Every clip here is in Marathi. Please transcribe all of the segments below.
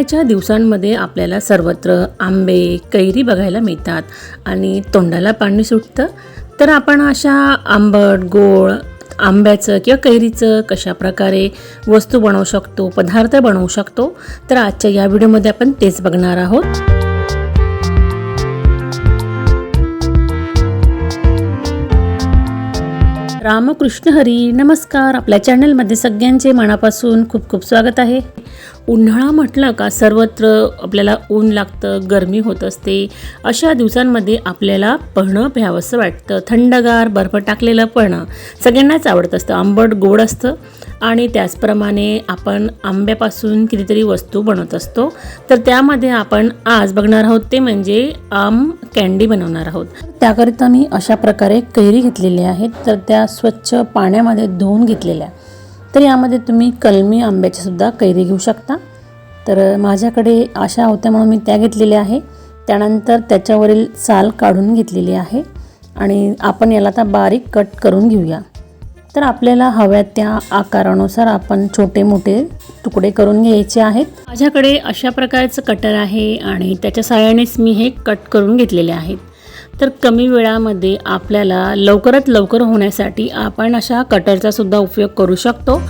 उन्हाळ्याच्या दिवसांमध्ये आपल्याला सर्वत्र आंबे कैरी बघायला मिळतात आणि तोंडाला पाणी सुटतं. तर आपण अशा आंबट गोड आंब्याचं किंवा कैरीचं कशा प्रकारे वस्तू बनवू शकतो पदार्थ बनवू शकतो तर आजच्या या व्हिडिओमध्ये आपण तेच बघणार आहोत. रामकृष्ण हरी नमस्कार. आपल्या चॅनलमध्ये सगळ्यांचे मनापासून खूप खूप स्वागत आहे. उन्हाळा म्हटलं का सर्वत्र आपल्याला ऊन लागतं गरमी होत असते. अशा दिवसांमध्ये आपल्याला पळणं प्यावंसं वाटतं. थंडगार बर्फ टाकलेलं पळणं सगळ्यांनाच आवडत असतं. आंबट गोड असतं. आणि त्याचप्रमाणे आपण आंब्यापासून कितीतरी वस्तू बनवत असतो. तर त्यामध्ये आपण आज बघणार आहोत ते म्हणजे आम कॅन्डी बनवणार आहोत. त्याकरिता मी अशा प्रकारे कैरी घेतलेली आहेत. तर त्या स्वच्छ पाण्यामध्ये धुवून घेतलेल्या. तर यामध्ये तुम्ही कलमी आंब्याचीसुद्धा कैरी घेऊ शकता. तर माझ्याकडे अशा होत्या म्हणून मी त्या घेतलेल्या आहे. त्यानंतर त्याच्यावरील साल काढून घेतलेली आहे आणि आपण याला आता बारीक कट करून घेऊया. तर आपल्याला हव्या त्या आकारानुसार आपण छोटे मोठे तुकडे करून घ्यायचे आहेत. माझ्याकडे अशा प्रकारचं कटर आहे आणि त्याच्या सहाय्यानेच मी हे कट करून घेतलेले आहेत. तर कमी वेळामध्ये आपल्याला लवकरात लवकर होण्यासाठी आपण अशा कटरचा सुद्धा उपयोग करू शकतो.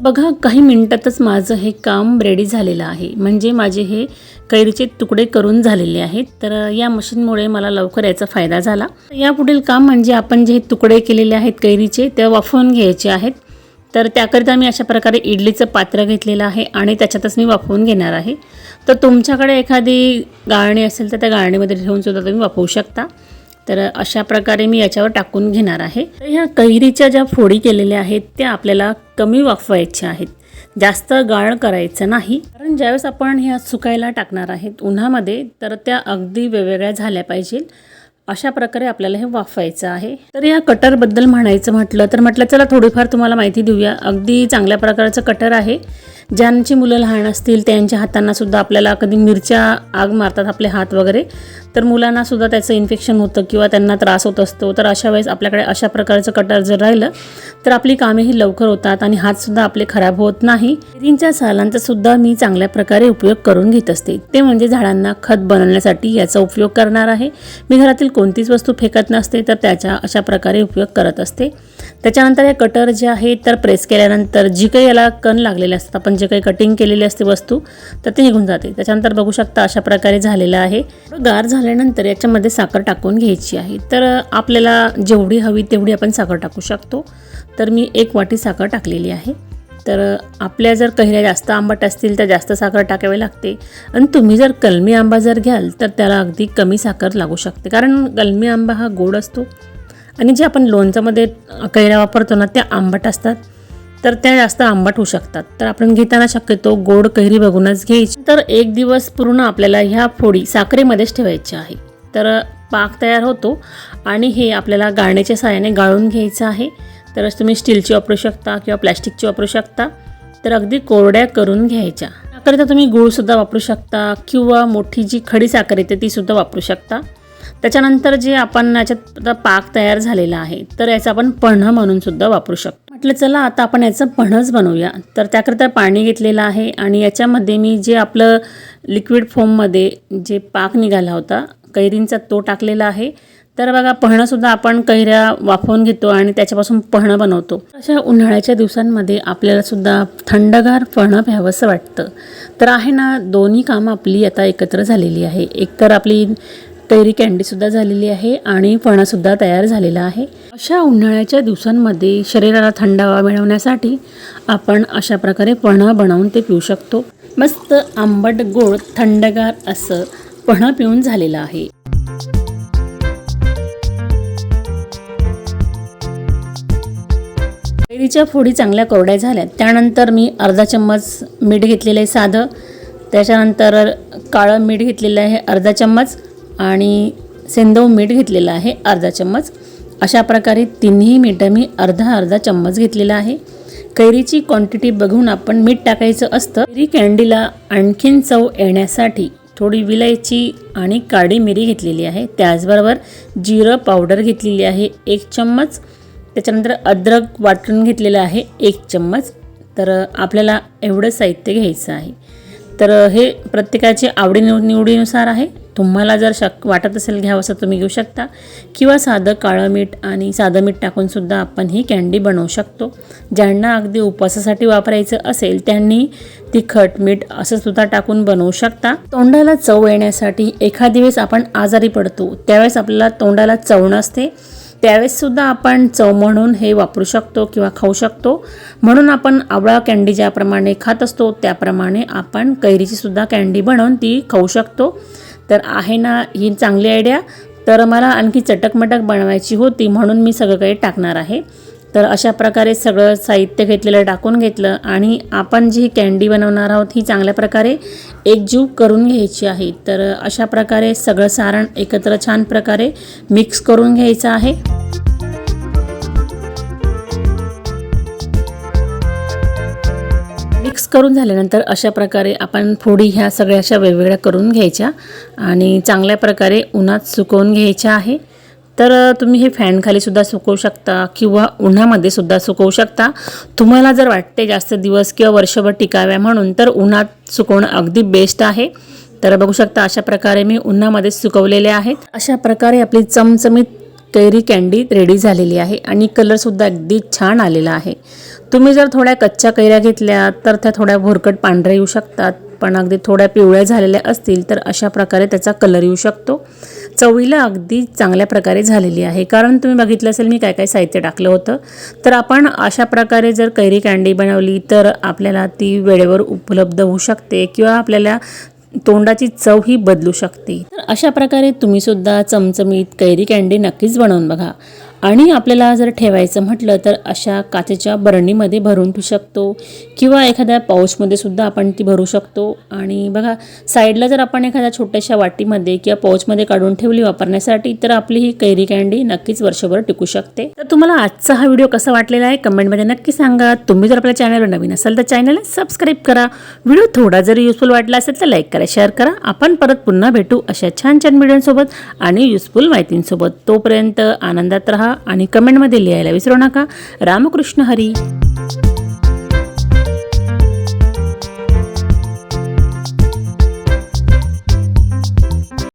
बघा काही मिनिटातच माझं हे काम रेडी झालेलं आहे. म्हणजे माझे हे कैरीचे तुकडे करून झालेले आहेत. तर या मशीनमुळे मला लवकर याचा फायदा झाला. या पुढील काम म्हणजे आपण जे तुकडे केलेले आहेत कैरीचे ते वाफवून घ्यायचे आहेत. तर त्याकरिता मी अशा प्रकारे इडलीचं पात्र घेतलेलं आहे आणि त्याच्यातच मी वाफवून घेणार आहे. तर तुमच्याकडे एखादी गाळणी असेल तर त्या गाळणीमध्ये ठेवून सुद्धा तुम्ही वाफवू शकता. तर अशा प्रकारे मी याच्यावर टाकून घेणार आहे. तर ह्या कैरीच्या ज्या फोडी केलेल्या आहेत त्या आपल्याला कमी वाफवायच्या आहेत. जास्त गाळ करायचं नाही. कारण ज्यावेळेस आपण ह्या सुकायला टाकणार आहेत उन्हामध्ये तर त्या अगदी वेगवेगळ्या झाल्या पाहिजेत. अशा प्रकारे आपल्याला हे वाफवायचं आहे. तर या कटरबद्दल म्हणायचं म्हटलं तर म्हटलं चला थोडीफार तुम्हाला माहिती देऊया. अगदी चांगल्या प्रकारचं कटर आहे. ज्यांची मुलं लहान असतील त्यांच्या हातांना सुद्धा आपल्याला कधी मिरच्या आग मारतात आपले हात वगैरे तर मुलांना सुद्धा त्याचं इन्फेक्शन होतं किंवा त्यांना त्रास होत असतो. तर अशा वेळेस आपल्याकडे अशा प्रकारचं कटर जर राहिलं तर आपली कामेही लवकर होतात आणि हातसुद्धा आपले खराब होत नाही. कैरींच्या सालांचा सुद्धा मी चांगल्या प्रकारे उपयोग करून घेत असते. ते म्हणजे झाडांना खत बनवण्यासाठी याचा उपयोग करणार आहे. मी घरातील कोणतीच वस्तू फेकत नसते तर त्याचा अशा प्रकारे उपयोग करत असते. त्याच्यानंतर हे कटर जे आहे तर प्रेस केल्यानंतर जी काही याला कण लागलेले असतात आपण जे काही कटिंग केलेली असते वस्तू तर ते निघून जाते. त्याच्यानंतर बघू शकता अशा प्रकारे झालेलं आहे. गार झाल्यानंतर याच्यामध्ये साखर टाकून घ्यायची आहे. तर आपल्याला जेवढी हवी तेवढी आपण साखर टाकू शकतो. तर मी एक वाटी साखर टाकलेली आहे. तर आपल्या जर कैऱ्या जास्त आंबट असतील तर जास्त साखर टाकावी लागते. आणि तुम्ही जर कलमी आंबा जर घ्याल तर त्याला अगदी कमी साखर लागू शकते. कारण कलमी आंबा हा गोड असतो. आणि जे आपण लोणच्यामध्ये कैऱ्या वापरतो ना त्या आंबट असतात. तर त्या जास्त आंबट होऊ शकतात. तर आपण घेताना शक्यतो गोड कैरी बघूनच घ्यायची. तर एक दिवस पूर्ण आपल्याला ह्या फोडी साखरेमध्येच ठेवायच्या आहे. तर पाक तयार होतो आणि हे आपल्याला गाळण्याच्या सहाय्याने गाळून घ्यायचं आहे. तर तुम्ही स्टीलची वापरू शकता किंवा प्लॅस्टिकची वापरू शकता. तर अगदी कोरड्या करून घ्यायच्या. त्याकरिता तुम्ही गूळसुद्धा वापरू शकता किंवा मोठी जी खडी साखर येते तीसुद्धा वापरू शकता. त्याच्यानंतर जे आपण याच्यात पाक तयार झालेला आहे तर याचं आपण पन्ह म्हणूनसुद्धा वापरू शकतो. म्हटलं चला आता आपण याचं पणस बनवूया. तर त्याकरिता पाणी घेतलेलं आहे आणि याच्यामध्ये मी जे आपलं लिक्विड फोममध्ये जे पाक निघाला होता कैरींचा तो टाकलेला आहे. तर बघा पहणंसुद्धा आपण कैऱ्या वाफवून घेतो आणि त्याच्यापासून पहणं बनवतो. अशा उन्हाळ्याच्या दिवसांमध्ये आपल्याला सुद्धा थंडगार पहणं प्यावंसं वाटतं. तर आहे ना दोन्ही कामं आपली आता एकत्र झालेली आहे. एकतर आपली कैरी कॅन्डीसुद्धा झालेली आहे आणि फणासुद्धा तयार झालेला आहे. अशा उन्हाळ्याच्या दिवसांमध्ये शरीराला थंडावा मिळवण्यासाठी आपण अशा प्रकारे पणं बनवून ते पिऊ शकतो. मस्त आंबट गोड थंडगार असं पणं पिऊन झालेलं आहे. कैरीच्या फोडी चांगल्या कोरड्या झाल्या त्यानंतर मी अर्धा चम्मच मीठ घेतलेलं आहे साधं. त्याच्यानंतर काळं मीठ घेतलेलं आहे अर्धा चम्मच. आणि सेंदव मीठ घेतलेलं आहे अर्धा चम्मच. अशा प्रकारे तिन्ही मिठं मी अर्धा अर्धा चम्मच घेतलेला आहे. कैरीची क्वांटिटी बघून आपण मीठ टाकायचं असतं. कैरी कॅन्डीला आणखीन चव येण्यासाठी थोडी विलायची आणि काळी मिरी घेतलेली आहे. त्याचबरोबर जिरं पावडर घेतलेली आहे एक चम्मच. त्याच्यानंतर अद्रक वाटून घेतलेलं आहे एक चम्मच. तर आपल्याला एवढं साहित्य घ्यायचं आहे. तर हे प्रत्येकाची आवडी निवडीनुसार आहे. तुम्हाला जर शक वाटत असेल घ्यावं असं तुम्ही घेऊ शकता. किंवा साधं काळं मीठ आणि साधं मीठ टाकूनसुद्धा आपण ही कँडी बनवू शकतो. ज्यांना अगदी उपवासासाठी वापरायचं असेल त्यांनी तिखट मीठ असं सुद्धा टाकून बनवू शकता. तोंडाला चव येण्यासाठी एखादी वेळेस आपण आजारी पडतो त्यावेळेस आपल्याला तोंडाला चव नसते. त्यावेळेससुद्धा आपण चव म्हणून हे वापरू शकतो किंवा खाऊ शकतो. म्हणून आपण आवळा कँडी ज्याप्रमाणे खात असतो त्याप्रमाणे आपण कैरीचीसुद्धा कँडी बनवून ती खाऊ शकतो. तर आहे ना ही चांगली आयडिया तर मला आणखी चटकमटक बनवायची होती म्हणून मी सगळं काही टाकणार आहे. तर अशा प्रकारे सगळं साहित्य घेतलेलं टाकून घेतलं आणि आपण जी कॅन्डी बनवणार आहोत ही चांगल्या प्रकारे एकजीव करून घ्यायची आहे. तर अशा प्रकारे सगळं सारण एकत्र छान प्रकारे मिक्स करून घ्यायचं आहे. मिक्स करून झाल्यानंतर अशा प्रकारे आपण फोडी ह्या सगळ्या अशा वेगवेगळ्या करून घ्यायच्या आणि चांगल्या प्रकारे उन्हात सुकवून घ्यायच्या आहे. तर तुम्ही हे फॅनखाली सुद्धा सुकवू शकता किंवा उन्हामध्ये सुद्धा सुकवू शकता. तुम्हाला जर वाटते जास्त दिवस किंवा वर्षभर टिकाव्या म्हणून तर उन्हात सुकवणं अगदी बेस्ट आहे. तर बघू शकता अशा प्रकारे मी उन्हामध्ये सुकवलेले आहेत. अशा प्रकारे आपली चमचमीत कैरी कॅन्डी रेडी झालेली आहे आणि कलरसुद्धा अगदी छान आलेला आहे. तुम्ही जर थोड्या कच्च्या कैऱ्या घेतल्या तर त्या थोड्या भुरकट पांढऱ्या येऊ शकतात. पण अगदी थोड्या पिवळ्या झालेल्या असतील तर अशा प्रकारे त्याचा कलर येऊ शकतो. चवीला अगदी चांगल्या प्रकारे झालेली आहे. कारण तुम्ही बघितलं असेल मी काय काय साहित्य टाकलं होतं. तर आपण अशा प्रकारे जर कैरी कँडी बनवली तर आपल्याला ती वेळेवर उपलब्ध होऊ शकते किंवा आपल्याला तोंडाची चव ही बदलू शकते. तर अशा प्रकारे तुम्ही सुद्धा चमचमीत कैरी कँडी नक्कीच बनवून बघा. आणि आपल्याला जर ठेवायचं म्हटलं तर अशा काचेच्या बरणीमध्ये भरून ठेवू शकतो किंवा एखाद्या पाऊचमध्ये सुद्धा आपण ती भरू शकतो. आणि बघा साईडला जर आपण एखाद्या छोट्याशा वाटीमध्ये किंवा पाऊचमध्ये काढून ठेवली वापरण्यासाठी तर आपली ही कैरी कँडी नक्कीच वर्षभर टिकू शकते. तर तुम्हाला आजचा हा व्हिडिओ कसा वाटलेला आहे? कमेंटमध्ये नक्की सांगा. तुम्ही जर आपल्या चॅनलवर नवीन असाल तर चॅनलला सबस्क्राईब करा. व्हिडिओ थोडा जरी युजफुल वाटला असेल तर लाईक करा शेअर करा. आपण परत पुन्हा भेटू अशा छान छान व्हिडिओंसोबत आणि युजफुल माहितींसोबत. तोपर्यंत आनंदात राहा. आणि कमेंटमध्ये लिहायला विसरू नका. रामकृष्ण हरी.